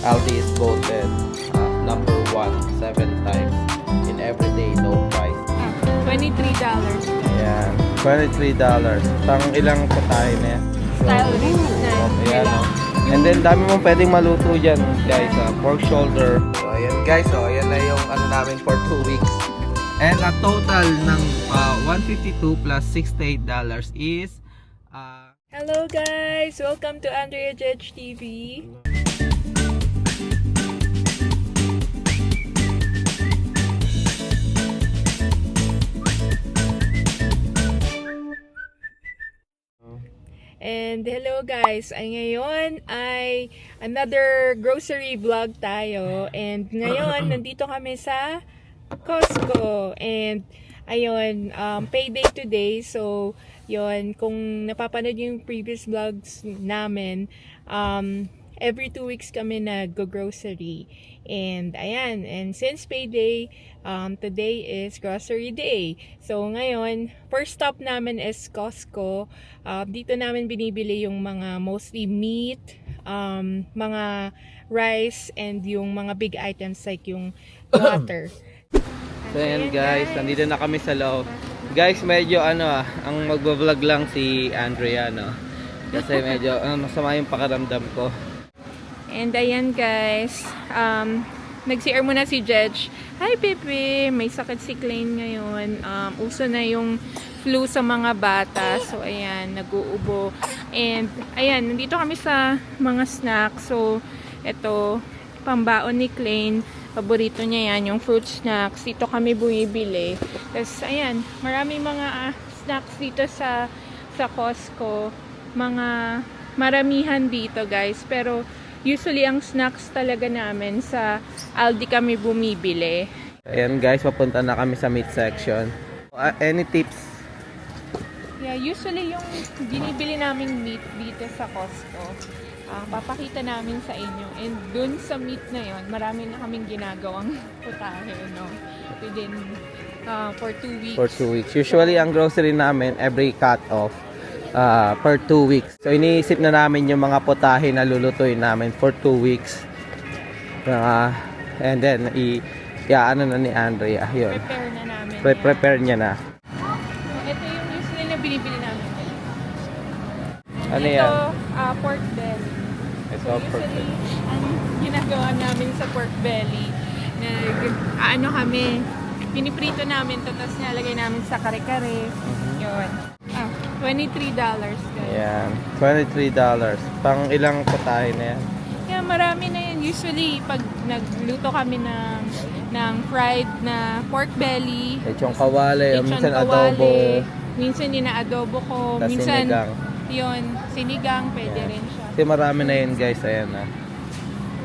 Aldi is voted uh, number one seven times in everyday low price. $23. Ayan, $23. Pang ilang patahe na yan. Style rin na. Ayan, oh. And then, dami mong pwedeng maluto dyan, guys. ah, pork shoulder. So, ayan, guys. So, ayan na yung ano namin for 2 weeks. And a total ng ah, 152 plus $68 is ah, Hello guys! Welcome to Andrea Judge TV. And hello guys, ay ngayon ay another grocery vlog tayo. And ngayon, nandito kami sa Costco. And ayun, um, payday today. So, yon kung napapanood yung previous vlogs namin, um, every two weeks kami nag-grocery. And ayan, and since payday, um, today is grocery day. So ngayon, first stop namin is Costco. Uh, dito namin binibili yung mga mostly meat, um, mga rice, and yung mga big items like yung water. So ayan guys, nandito na kami sa loob. Guys, medyo ano ah, ang magbablog lang si Andrea no. Kasi medyo ah, masama yung pakaramdam ko. And ayan guys, um, nag-CR muna si Jedge. Hi Pepe, may sakit si Klein ngayon. Um, uso na yung flu sa mga bata. So ayan, nag-uubo. And ayan, nandito kami sa mga snacks. So ito, pambaon ni Klein. Paborito niya yan, yung fruit snacks. Dito kami bumibili. Tapos ayan, marami mga ah, snacks dito sa sa Costco. Mga maramihan dito guys. Pero usually ang snacks talaga namin sa Aldi kami bumibili. Ayan guys, papunta na kami sa meat section. Ah, any tips? Yeah, usually yung binibili naming meat dito sa Costco, ah, papakita namin sa inyo. And dun sa meat na yon, marami na kaming ginagawang putahe, no? Within, ah, for two weeks. For 2 weeks. Usually ang grocery namin every cut ah, per 2 weeks. So iniisip na namin yung mga potahe na lulutuin namin for 2 weeks. Ah, and then i yeah, ano na ni Andrea, yun. Prepare na namin. yan. Pre-prepare niya na. Ito yung usually na binibili namin. Ano ito, yan? ah, pork belly. Ito, So, pork usually, ang ginagawa namin sa pork belly, nag, ano kami, piniprito namin to, tapos nilalagay namin sa kare-kare. Yun. Ah, $23 guys. Ayan, $23. Pang ilang potahe na yan? Yeah, marami na yan. Usually, pag nagluto kami ng, ng fried na pork belly, Lechong kawali, lechon minsan kawali, adobo, minsan ina-adobo ko, tas minsan, sinigang. yun, sinigang, pwede Yeah. rin siya. Kasi marami na yun guys, ayan ah.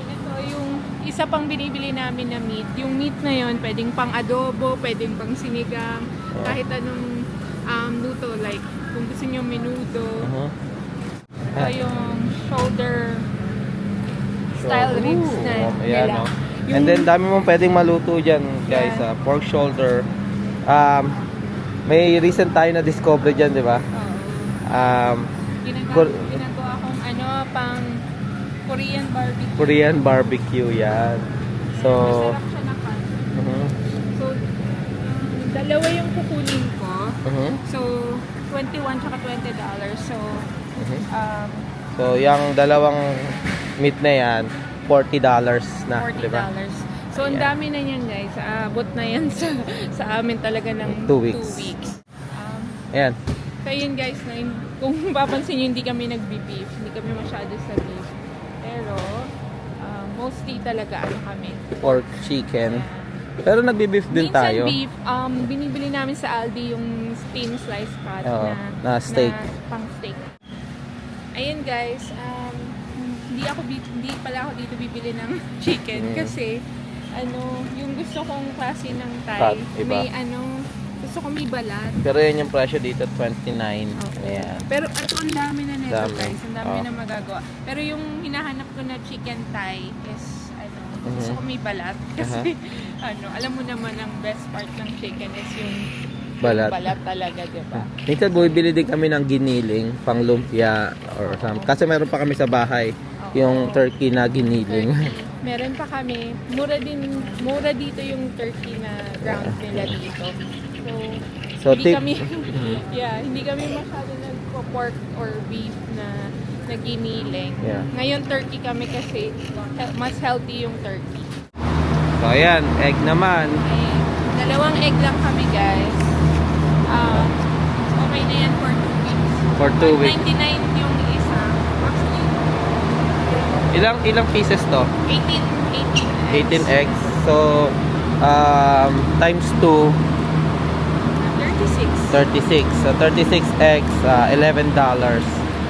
Ito yung isa pang binibili namin na meat. Yung meat na yon pwedeng pang adobo, pwedeng pang sinigang, kahit anong um, luto. Like, kung gusto nyo menudo, Uh-huh. ito yung shoulder style ribs na ooh, ayan, nila. oh. Yung- And then dami mong pwedeng maluto dyan guys, Yeah. ah, pork shoulder. Um, may recent tayo na discover dyan, di ba? Oo. Um, ginagawa, ginagawa akong ano, pang Korean barbecue. Korean barbecue yan. So, Masarap siya na mhm, So, um, dalawa yung ko. mhm, So, 21 tsaka 20 dollars. So, mhm. um, So, yung dalawang meat na yan, $40 na, di ba? $40. So, ang dami na yan, guys. Aabot na yan sa, sa amin talaga ng Two weeks. two weeks. Um, Ayan. so, yun, guys, na yun, kung papansin nyo, hindi kami nagbi-beef. Hindi kami masyado sa beef. Pero, um, mostly talaga, ano kami. Pork, chicken. Pero nagbi-beef din Minsan tayo. beef, um, binibili namin sa Aldi yung thin slice cut Oo, na, na steak. pang steak. Ayun guys, um, hindi ako bi- hindi pala ako dito bibili ng chicken Mm. kasi ano, yung gusto kong klase ng Thai, Cut, iba. may ano, gusto ko may balat. Pero yan yung presyo dito, 29. Okay. Ayan. Pero ito ang dami na nito Dami. guys, ang dami Oh. na magagawa. Pero yung hinahanap ko na chicken Thai is gusto Mhm. ko may balat kasi ano, alam mo naman ang best part ng chicken is yung Balat. balat talaga, 'di ba? Minsan bumibili din kami ng giniling, pang lumpia or some. Kasi meron pa kami sa bahay. Yung turkey na giniling. Turkey. Meron pa kami. Mura din, mura dito yung turkey na ground nila dito. So, So, hindi tip- kami, yeah, hindi kami masyado nagpo-pork or beef na naginiling. Yeah. Ngayon, turkey kami kasi mas healthy yung turkey. So, ayan, egg naman. Ay, dalawang egg lang kami, guys. Um, okay na yan for two weeks. For two weeks. 99 yung isa. Actually, Ilang ilang pieces to? 18, 18 18 eggs. So, um, times 2, 36. 36. So, 36 eggs, uh, $11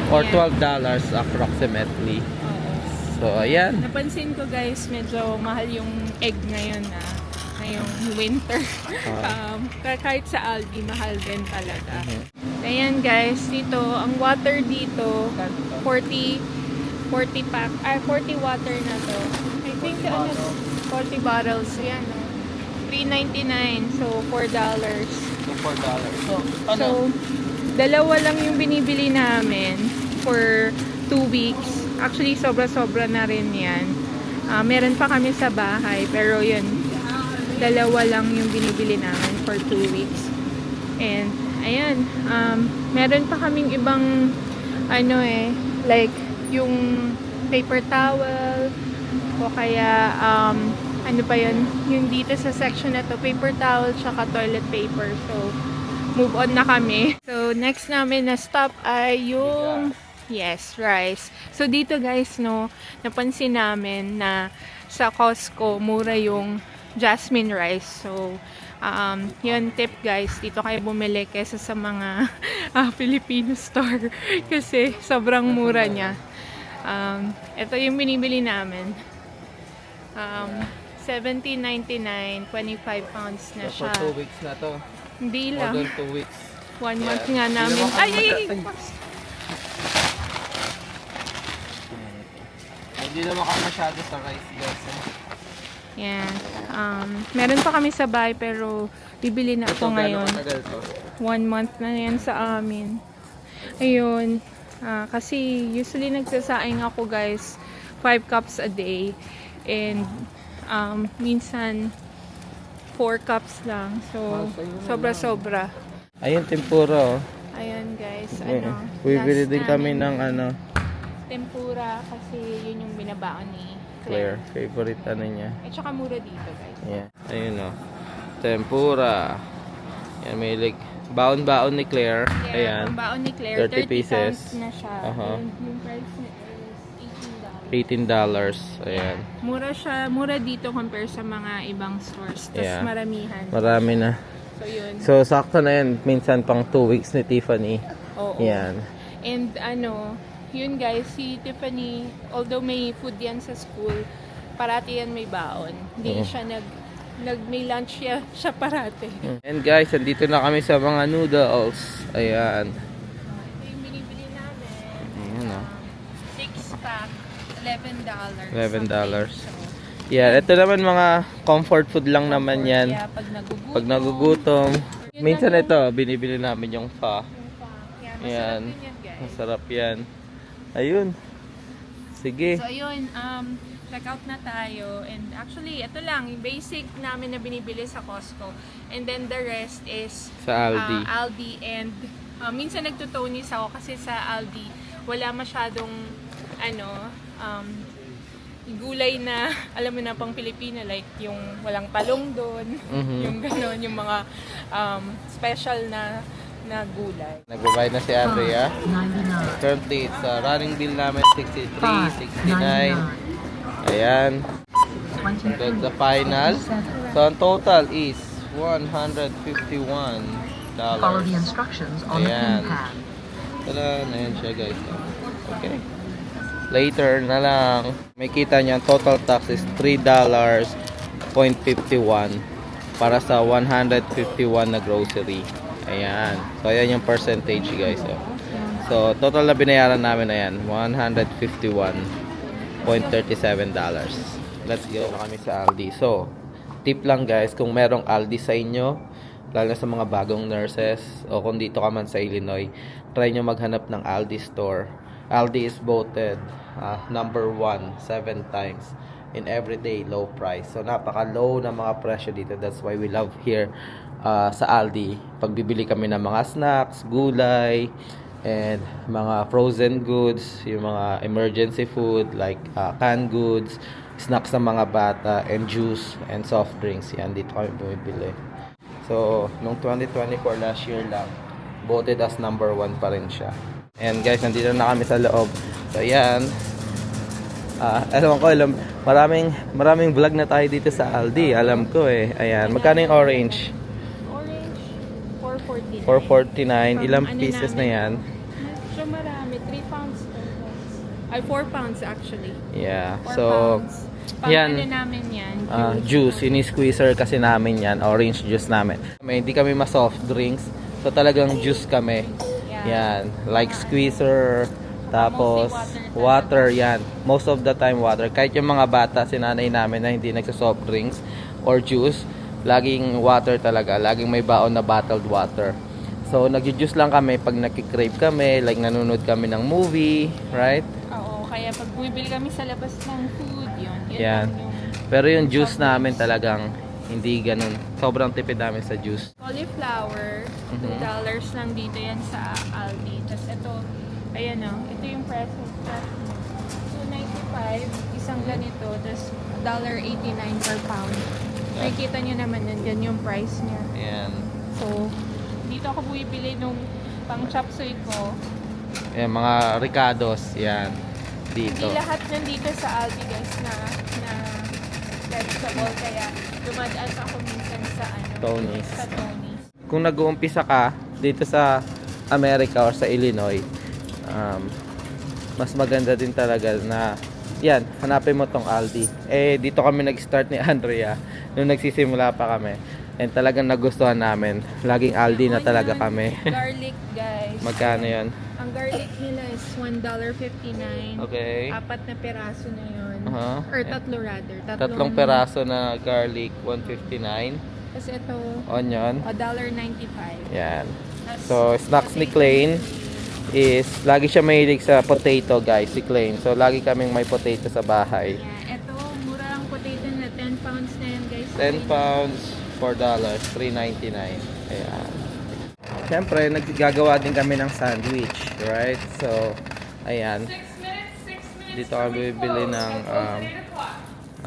or Yeah. $12 approximately. So, ayan. Napansin ko guys, medyo mahal yung egg ngayon na ngayong winter. Ah. um, ka- kahit sa Aldi, mahal din talaga. Mhm. Ayan guys, dito, ang water dito, 40, 40 pack, ay 40 water na to. I think ano, 40 bottles, yan o. 3.99, so $4. $4. So, ano? So, dalawa lang yung binibili namin for two weeks. Actually, sobra-sobra na rin yan. Ah, meron pa kami sa bahay, pero yun, dalawa lang yung binibili namin for two weeks. And, ayan, um, meron pa kaming ibang, ano eh, like, yung paper towel, o kaya, um, ano pa yun, yung dito sa section na to, paper towel, tsaka toilet paper. So, move on na kami. So, next namin na stop ay yung, yes, rice. So, dito guys, no, napansin namin na sa Costco, mura yung jasmine rice. So, um, yun tip guys, dito kayo bumili kesa sa mga ah, Filipino store kasi sobrang mura niya. Um, ito yung binibili namin. Um, 17.99, 25 pounds na So, siya. for 2 weeks na to. Hindi More lang. than 2 weeks. One Yeah. month nga namin. Ay, kami ay, ay! masya- Hindi naman ako masyado sa rice guys. Eh. Yan. Um, meron pa kami sa bahay pero bibili na ako ngayon. Matagal to. One month na yan sa amin. Ayun. Ah, kasi usually nagsasaing ako guys 5 cups a day. And um, minsan 4 cups lang. So, Ah, sobra-sobra. Ayun, tempura oh. Ayan guys. Eh, Ano, Bibili last din kami namin ng ano, tempura kasi yun yung binabaon ni Claire. Claire. Favorite ano niya. At saka mura dito guys. Yeah. Ayun oh. Tempura. Yan, may like, baon-baon ni Claire. Yeah, Ayan. baon ni Claire, 30 30, pieces. pounds na siya. Aha. And yung price niya is $18. $18. Ayan. Mura siya, mura dito compare sa mga ibang stores. Tapos Yeah. maramihan. Marami na. So yun. So, sakto na yan. Minsan pang 2 weeks ni Tiffany. Oo. Yan. And ano, yun guys, si Tiffany, although may food yan sa school, parati yan may baon. Hindi Oo. siya nag, nag may lunch siya, siya parati. And guys, andito na kami sa mga noodles. Ayan. Ito yung binibili namin. Ayan oh. Six pack, $11. $11. So, Yeah, ito naman mga comfort food lang naman yan. Kaya pag nagugutom. Pag nagugutom. Minsan ito, binibili namin yung pho. yung pack. Kaya masarap yan guys. Masarap yan. Ayun. Sige. So ayun, um, check out na tayo. And actually, ito lang, yung basic namin na binibili sa Costco. And then the rest is Sa Aldi. uh, Aldi and uh, minsan nagtutonis ako kasi sa Aldi wala masyadong ano, um, gulay na alam mo na pang Pilipino like yung walang talong doon, Mhm. yung gano'n, yung mga um, special na na gulay. Nagbabayad na si Andrea. Currently, it's uh, running bill namin 63, 69. Ayan. That's the final. So, ang total is $151. Follow the instructions on the Ayan. pin pad. Tala, na yan siya guys. Okay. Later na lang. May kita niya, ang total tax is $3.51 para sa 151 na grocery. Ayan. So, ayan yung percentage guys. Oh. So, total na binayaran namin ayan, $151.37. Let's go na kami sa Aldi. So, tip lang guys, kung merong Aldi sa inyo, lalo sa mga bagong nurses, o kung dito ka man sa Illinois, try nyo maghanap ng Aldi store. Aldi is voted ah, number one, seven times in everyday low price. So napaka-low ng mga presyo dito. That's why we love here ah, sa Aldi. Pagbibili kami ng mga snacks, gulay, and mga frozen goods, yung mga emergency food like ah, canned goods, snacks ng mga bata, and juice, and soft drinks. Yan, dito kami bumibili. So, nung 2024 last year lang, voted as number one pa rin siya. And guys, nandito na kami sa loob. So, yan. Ah, alam ko, alam, maraming, maraming vlog na tayo dito sa Aldi. Alam ko eh. Ayan. Magkano yung orange? Orange, 449. 449. Ilang ano pieces na namin? yan? Medyo marami. 3 pounds. four. Ay, 4 pounds actually. Yeah. 4 So, pounds. Pang yan. ano namin yan? ah, juice. Ini-squeezer kasi namin yan. Orange juice namin. May, hindi kami ma-soft drinks. So, talagang juice kami. Yan. Like squeezer. Tapos, Mostly water. Yan. Most of the time, water. Kahit yung mga bata, sinanay namin na hindi nagsa-soft drinks or juice, laging water talaga. Laging may baon na bottled water. So, nagju-juice lang kami pag nakikrave kami, like nanonood kami ng movie, right? Oo, kaya pag bumibili kami sa labas ng food, yun. Yun Yan. yung Pero yung juice namin talagang hindi ganun. Sobrang tipid namin sa juice. cauliflower. Mhm. $2 lang dito yan sa Aldi. Tapos ito, ayan o, ito yung price of that. 295 isang ganito. Tapos $1.89 per pound. Nakikita nyo naman yun, yan yung price niya. Yan. So, dito ako bumibili nung pang chop suey ko. Yan, mga ricados. Yan. Dito. Hindi lahat nandito sa Aldi guys na vegetable kaya dumadaan ako minsan sa ano Tony's. sa Tony's. Kung nag-uumpisa ka dito sa America or sa Illinois, um, mas maganda din talaga na yan, hanapin mo tong Aldi. Eh, dito kami nag-start ni Andrea nung nagsisimula pa kami. And talagang nagustuhan namin. Laging Aldi na talaga kami. Garlic guys. Magkano yon? Ang garlic nila is $1.59. Okay. Apat na peraso na yun. Aha. Or tatlo rather. Tatlong, Tatlong peraso na garlic, 159. Tapos ito, Onion. $1.95. Yan. Tas So, snacks ni Klein is, lagi siya mahilig sa potato, guys, si Klein. So, lagi kaming may potato sa bahay. Yan. Ito, mura ang potato na 10 pounds na yan guys. 10 pounds, $4, 3.99. Ayan. Siyempre, naggagawa din kami ng sandwich, right? So, ayan. Dito kami bibili ng um,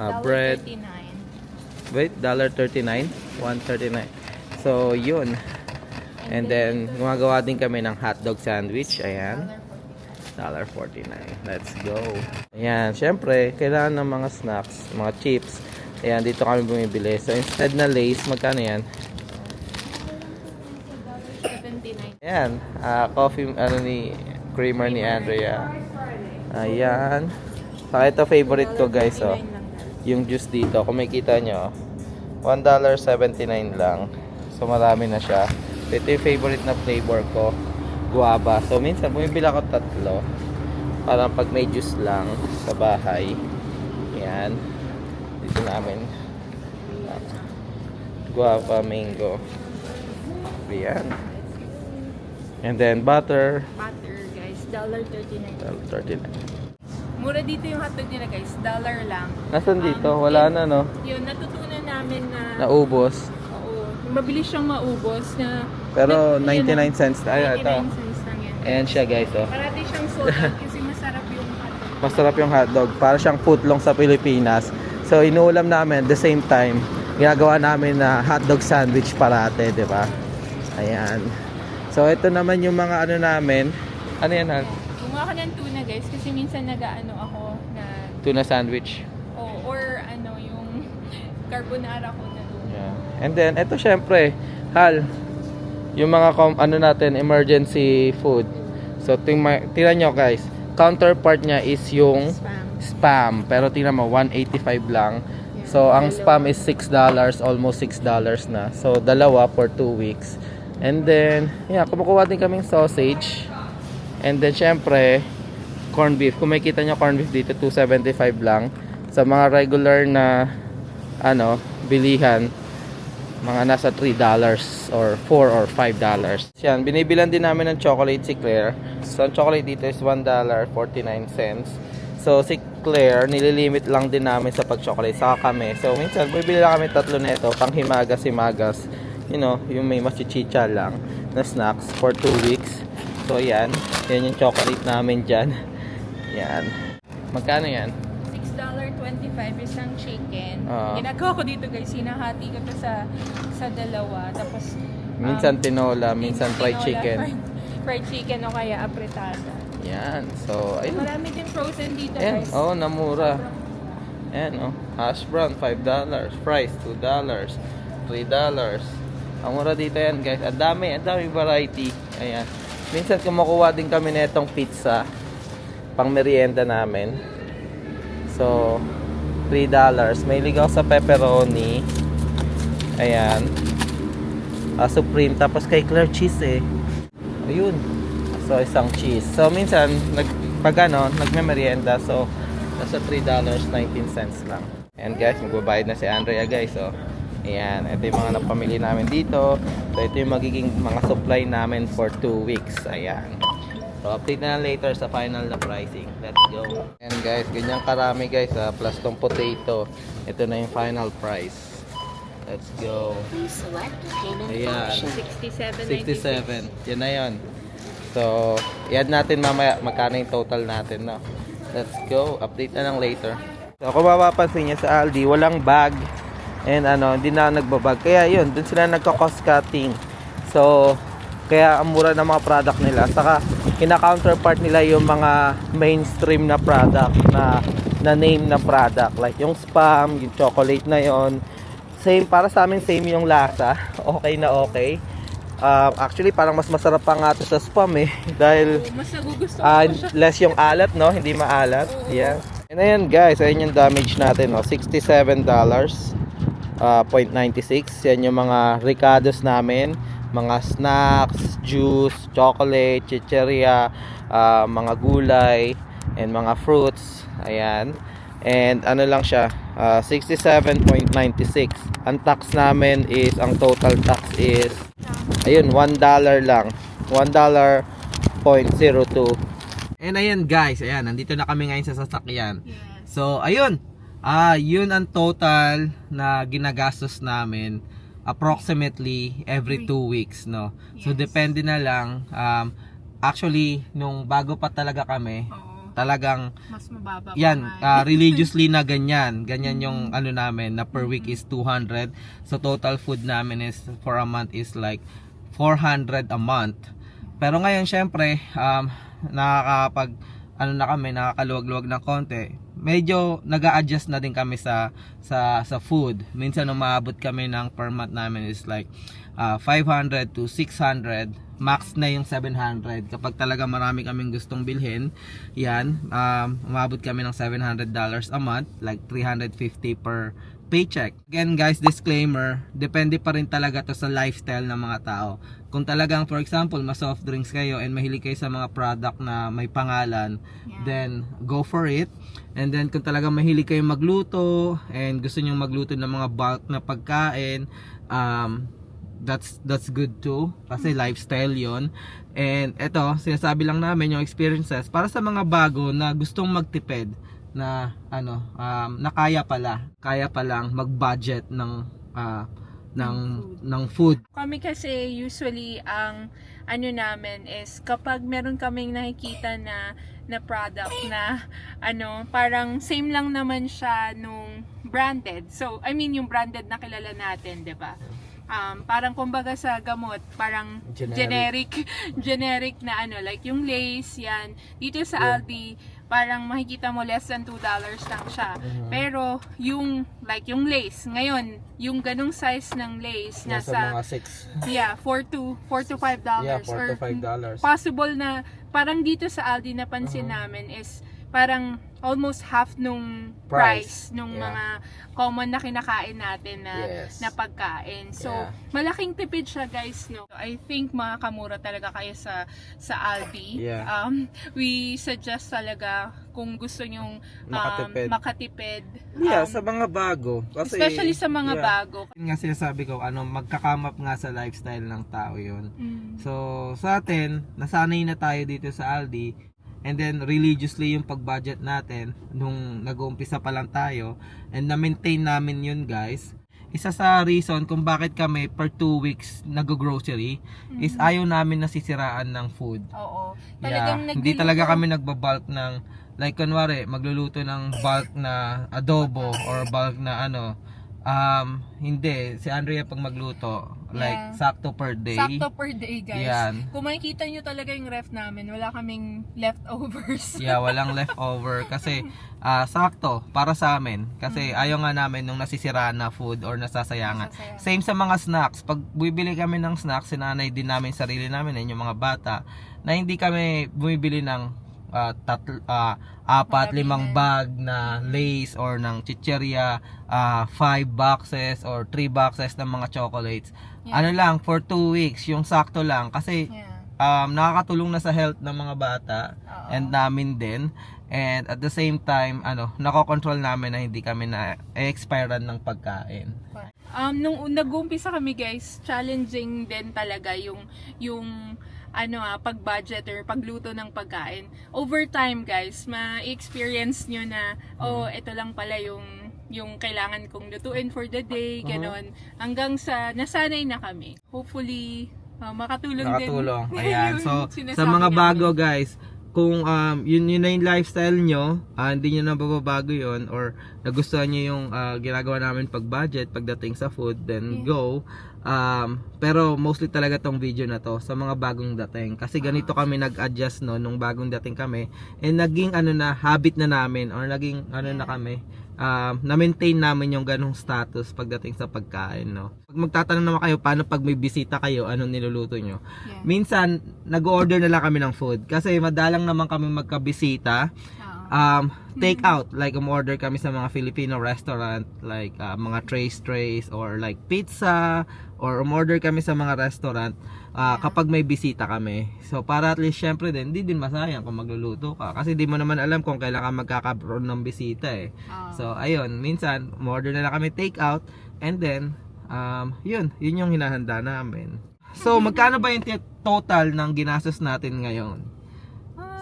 uh, bread. $1.39. Wait, $1.39? 1.39. So, yun. And then, gumagawa din kami ng hotdog sandwich. Ayan. $1.49. Let's go. Ayan, syempre, kailangan ng mga snacks, mga chips. Ayan, dito kami bumibili. So, instead na Lays, magkano yan? $1.79. Ayan, ah, coffee, ano ni, creamer ni Andrea. Ayan. Saka ito favorite ko guys, oh. $1.39 lang, guys. Yung juice dito, kung makikita nyo, $1.79 lang. So, marami na siya. Ito yung favorite na flavor ko, guava. So, minsan, bumibili ako tatlo. Parang pag may juice lang sa bahay. Yan. Dito namin. Guava, mango. Yan. And then, butter. Butter. $1.39. $1.39. Mura dito yung hotdog nila, guys. Dollar lang. Nasaan dito? Wala na, no? Yun, natutunan namin na... Naubos. Oo. Mabilis siyang maubos na... Pero na- yun 99 na- cents. Ay, 99 ito. cents lang yan. Ayan siya, guys, oh. Parati siyang out kasi masarap yung hotdog. Masarap yung hotdog. Para siyang footlong sa Pilipinas. So, inuulam namin at the same time, ginagawa namin na hotdog sandwich parate, di ba? Ayan. So, ito naman yung mga ano namin. Ano yan, Hal? Gumawa ko ng tuna, guys, kasi minsan nag-ano ako na... Tuna sandwich. Oh, or ano, yung carbonara ko na tuna. Yeah. And then, ito syempre, Hal, yung mga com- ano natin, emergency food. So, ting tingnan nyo guys, counterpart niya is yung Spam. spam. Pero tingnan mo, 185 lang. So, ang spam is $6, almost $6 na. So, dalawa for 2 weeks. And then, yeah, kumukuha din kaming sausage. And then, syempre, corned beef. Kung makita nyo corned beef dito, 275 lang. Sa mga regular na, ano, bilihan, mga nasa $3 or $4 or $5. Yan, binibilan din namin ng chocolate si Claire. So, ang chocolate dito is $1.49. So, si Claire, nililimit lang din namin sa pag-chocolate. Saka kami. So, minsan, bibili lang kami tatlo nito pang himagas-himagas. You know, yung may machichicha lang na snacks for 2 weeks. So, yan. Yan yung chocolate namin dyan. Yan. Magkano yan? $6.25 isang chicken. Oo. Ginagawa ko dito guys, hinahati ko to sa sa dalawa. Tapos Minsan um, tinola, minsan fried chicken. Fried, fried chicken o kaya apretada. Yan. So, ayun. Marami din frozen dito Ayan. guys. Oh, namura. Ayan, oh. Hash brown, $5. Fries, $2. $3. Ang mura dito yan, guys. Ang dami, ang dami variety. Ayan. Minsan kumukuha din kami netong pizza pang merienda namin. So, $3. May ligaw sa pepperoni. Ayan. Ah, Supreme. Tapos kay Claire cheese eh. Ayun. So, isang cheese. So, minsan, nag, pag ano, nagme-merienda. So, nasa $3.19 lang. And guys, magbabayad na si Andrea guys. So, ayan. Ito yung mga napamili namin dito. So, ito yung magiging mga supply namin for 2 weeks. Ayan. So, update na later sa final na pricing. Let's go. And guys, ganyan karami guys. ah, plus tong potato. Ito na yung final price. Let's go. Select payment Ayan. option. 67.96. 67. Yan na yun. So, i-add natin mamaya magkano yung total natin, no? Let's go. Update na lang later. So, kung mapapansin niyo sa Aldi, walang bag. And ano, hindi na nagbabag. Kaya yun, dun sila nagka-cost cutting. So, kaya ang mura ng mga product nila. Saka, kina-counterpart nila yung mga mainstream na product na na name na product. Like yung spam, yung chocolate na yon Same, para sa amin same yung lasa. Okay na okay. Um, actually, parang mas masarap pa nga to sa spam eh. Dahil Mas nagugustuhan siya. less yung alat, no? Hindi maalat. Yeah. And ayan guys, ayan yung damage natin, no? $67 uh, 0.96. Yan yung mga ricados namin. Mga snacks, juice, chocolate, chicheria, uh, mga gulay, and mga fruits. Ayan. And ano lang siya, uh, 67.96. Ang tax namin is, ang total tax is, ayun, $1 lang. $1.02. And ayan guys, ayan, nandito na kami ngayon sa sasakyan. Yes. So, ayun. Ah, yun ang total na ginagastos namin approximately every two weeks, no? So, Yes. depende na lang. Um, actually, nung bago pa talaga kami, Oo. talagang Mas mababa pa yan, nga. ah, religiously na ganyan. Ganyan yung ano namin, na per week is 200. So, total food namin is for a month is like 400 a month. Pero ngayon, syempre, um, nakakapag, ano na kami, nakakaluwag-luwag ng konti. Medyo nag adjust na din kami sa, sa, sa food. Minsan, umaabot kami ng per month namin is like ah, 500 to 600. Max na yung 700. Kapag talaga marami kaming gustong bilhin, yan, um, umabot kami ng 700 dollars a month, like 350 per paycheck. Again guys, disclaimer, depende pa rin talaga to sa lifestyle ng mga tao. Kung talagang for example, mas soft drinks kayo and mahilig kayo sa mga product na may pangalan, Yeah. then go for it. And then kung talagang mahilig kayo magluto and gusto niyo magluto ng mga bulk na pagkain, um, that's that's good too kasi lifestyle yon and eto sinasabi lang namin yung experiences para sa mga bago na gustong magtipid na ano um, na kaya pala kaya palang mag-budget ng ah, ng ng food Kami kasi usually ang ano namin is kapag meron kaming nakikita na na product na ano parang same lang naman siya nung branded. So I mean yung branded na kilala natin, 'di ba? Um, parang kumbaga sa gamot, parang Generic. generic generic na ano like yung lace yan. Dito sa Aldi parang makikita mo less than 2 dollars lang siya. Mhm. Pero yung like yung lace, ngayon yung ganong size ng lace nasa nasa mga 6 yeah, 4 to 4 to 5 yeah dollars 4 to 5 dollars possible na parang dito sa Aldi napansin Mhm. namin is parang almost half nung Price. price, nung Yeah. mga common na kinakain natin na Yes. na pagkain. So, Yeah. malaking tipid siya, guys, no. I think makakamura talaga kayo sa sa Aldi. Yeah. Um, we suggest talaga kung gusto nyong um, Makatipid. makatipid. yeah um, sa mga bago kasi especially sa mga yeah. bago. Yun nga sinasabi ko, ano, magkakamap nga sa lifestyle ng tao yun. Mm. So, sa atin, nasanay na tayo dito sa Aldi. And then religiously yung pag-budget natin nung nag-uumpisa pa lang tayo and na-maintain namin yun guys. Isa sa reason kung bakit kami per 2 weeks nag-grocery is ayaw namin nasisiraan ng food. Oo. Yeah, Talagang hindi nagluluto- talaga kami nagbabulk ng like kunwari magluluto ng bulk na adobo or bulk na ano um hindi si Andrea pag magluto like Yeah. sakto per day Sakto per day, guys. Yan. Kung makikita nyo talaga yung ref namin, wala kaming leftovers. yeah walang leftover kasi ah, sakto para sa amin kasi Mm. ayaw nga namin nung nasisiraan na food or nasasayangan Nasasayangan. same sa mga snacks pag bibili kami ng snacks sinanay din namin sarili namin eh, yung mga bata na hindi kami bumibili ng ah, tatl- ah, apat, Marami limang bag na lace or ng chicheria, ah, five boxes or three boxes ng mga chocolates. Yeah. Ano lang, for two weeks, yung sakto lang. Kasi Yeah. um, nakakatulong na sa health ng mga bata Oo. and namin din. And at the same time, ano, nakokontrol namin na hindi kami na expirean ng pagkain. Um, nung nag-uumpisa kami guys, challenging din talaga yung, yung ano ah, pag-budget or pagluto ng pagkain. Over time guys, ma-experience nyo na, oh, Hmm. ito lang pala yung yung kailangan kong lutuin for the day, Mhm. ganon. Hanggang sa nasanay na kami. Hopefully, ah, makatulong, Nakatulong. din. Ayan. So, sa mga namin. bago guys, kung um, yun, yun na yung lifestyle nyo, ah, hindi nyo na bababago yun, or nagustuhan nyo yung ah, ginagawa namin pag budget, pagdating sa food, then Yeah. go. Um, pero mostly talaga tong video na to sa mga bagong dating. Kasi ganito Ah. kami nag-adjust no, nung bagong dating kami. And naging ano na, habit na namin, or naging ano na Yeah. kami, um, na-maintain namin yung ganong status pagdating sa pagkain, no. Pag magtatanong naman kayo, paano pag may bisita kayo, anong niluluto nyo? Yeah. Minsan, nag-order na lang kami ng food. Kasi madalang naman kami magkabisita. Oo. Um, take out. Like, umorder kami sa mga Filipino restaurant. Like, uh, mga trays trays or like pizza. Or umorder kami sa mga restaurant uh, Yeah. kapag may bisita kami. So, para at least, syempre din, hindi din masayang kung magluluto ka. Kasi di mo naman alam kung kailan ka magkakaroon ng bisita eh. Oo. So, ayun, minsan, umorder na lang kami take out and then, um, yun, yun yung hinahanda namin. So, magkano ba yung total ng ginastos natin ngayon?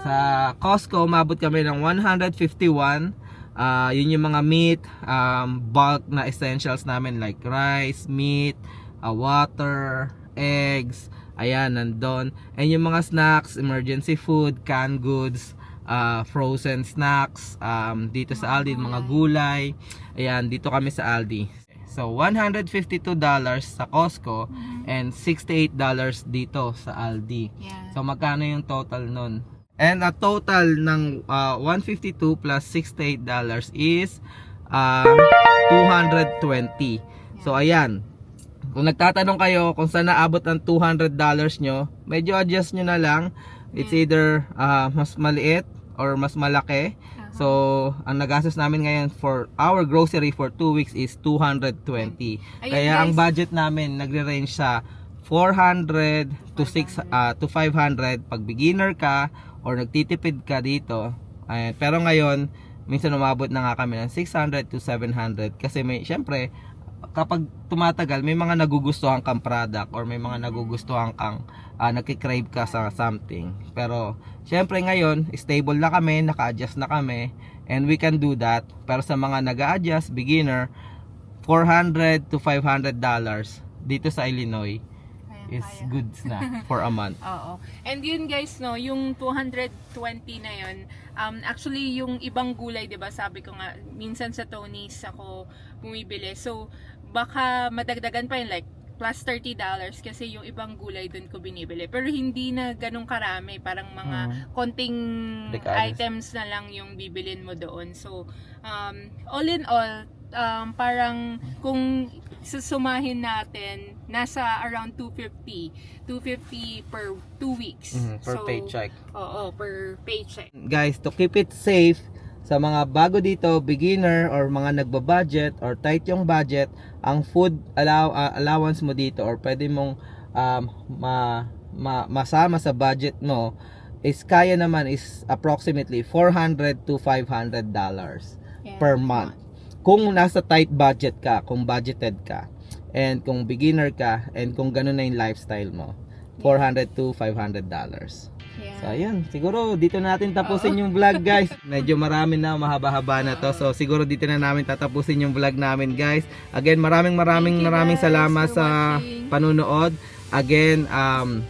Sa Costco, umabot kami ng 151. Ah, yun yung mga meat, um, bulk na essentials namin like rice, meat, ah, water, eggs, ayan, nandun. And yung mga snacks, emergency food, canned goods, ah, frozen snacks, um, dito sa Aldi, mga gulay. Ayan, dito kami sa Aldi. So, $152 sa Costco and $68 dito sa Aldi. Yeah. So, magkano yung total nun? And a total ng ah, 152 plus $68 is um, 220. So, ayan. Kung nagtatanong kayo kung saan naabot ang $200 nyo, medyo adjust nyo na lang. It's either ah, mas maliit or mas malaki. So, ang nagastos namin ngayon for our grocery for 2 weeks is 220. Ayun, Kaya ang guys. budget namin nagre-range sa 400 to 6 ah, to 500 pag beginner ka or nagtitipid ka dito. Ayan. Pero ngayon, minsan umabot na nga kami ng 600 to 700 kasi may syempre kapag tumatagal may mga nagugustuhan kang product or may mga nagugustuhan kang uh, nagkikrave ka sa something. Pero syempre ngayon, stable na kami, naka-adjust na kami and we can do that. Pero sa mga nag-a-adjust, beginner, 400 to 500 dollars dito sa Illinois is kaya. goods na for a month. Oo. And yun guys, no, yung 220 na yun, um, actually yung ibang gulay, 'di ba sabi ko nga, minsan sa Tony's ako bumibili. So, baka madagdagan pa yun, like, plus $30 kasi yung ibang gulay dun ko binibili. Pero hindi na ganun karami, parang mga Mm. konting Decados. items na lang yung bibilin mo doon. So, um, all in all, um, parang kung susumahin natin, nasa around 250. 250 per 2 weeks. Mhm, per So, paycheck. Oo, per paycheck. guys, to keep it safe sa mga bago dito, beginner or mga nagba-budget or tight yung budget, ang food allow, ah, allowance mo dito or pwede mong um, ma, ma, masama sa budget mo is kaya naman is approximately 400 to 500 dollars Yeah. per month. Kung nasa tight budget ka, kung budgeted ka, and kung beginner ka, and kung ganun na yung lifestyle mo, 400 to 500 dollars. Yeah. So, ayun. Siguro, dito natin tapusin yung vlog, guys. Medyo marami na, mahaba-haba na to. So, siguro dito na namin tatapusin yung vlog namin, guys. Again, maraming maraming Thank maraming salamat sa watching. panunood. Again, um,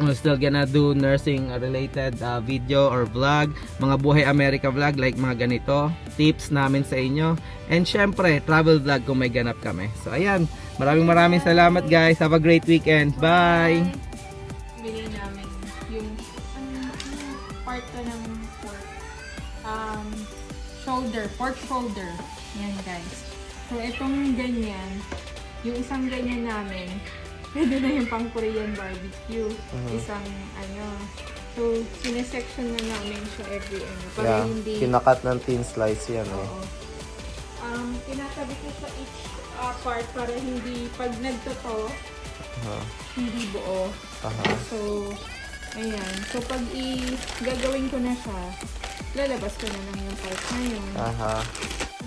we're still gonna do nursing related uh, video or vlog. Mga buhay America vlog like mga ganito. Tips namin sa inyo. And syempre, travel vlog kung may ganap kami. So, ayan. Maraming maraming salamat, guys. Have a great weekend. Bye! Bili namin yung um, part to ng. Um, shoulder, pork shoulder. Yan guys. So itong ganyan, yung isang ganyan namin, pwede na yung pang Korean barbecue. Isang ano, so sinesection na namin siya every ano, para hindi kinakat ng thin slice yan eh. Oo. Um, tinatabi ko sa each uh, part para hindi pag nagtotoo, hindi buo. So, ayan. So, pag i gagawin ko na siya, lalabas ko na lang yung part na yun. Aha.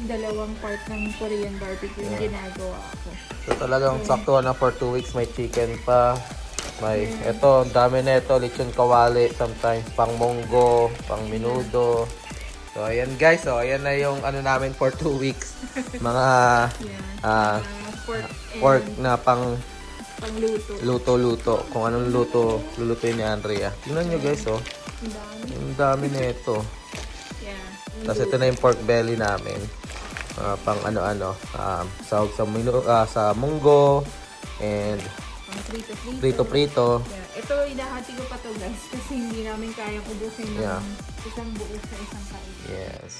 Dalawang part ng Korean barbecue yung ginagawa ko. So talagang sakto na for 2 weeks may chicken pa. May eto, ang dami na ito, lechon kawali, sometimes pang munggo, pang minudo. So ayan guys, so ayan na yung ano namin for 2 weeks. Mga Yan. ah, Uh, pork pork na pang pangluto. luto-luto. Kung anong luto, lulutuin ni Andrea. Tingnan nyo guys, oh. Ang dami. Ang dami na ito. Yeah. Tapos ito na yung pork belly namin. Ah, pang ano-ano, um, sahog sa, minu- ah, sa munggo, and Pang prito-prito. prito-prito. Yeah. Ito, inahati ko pa to guys kasi hindi namin kayang ubusin ng Yeah. isang buo sa isang kain. Yes.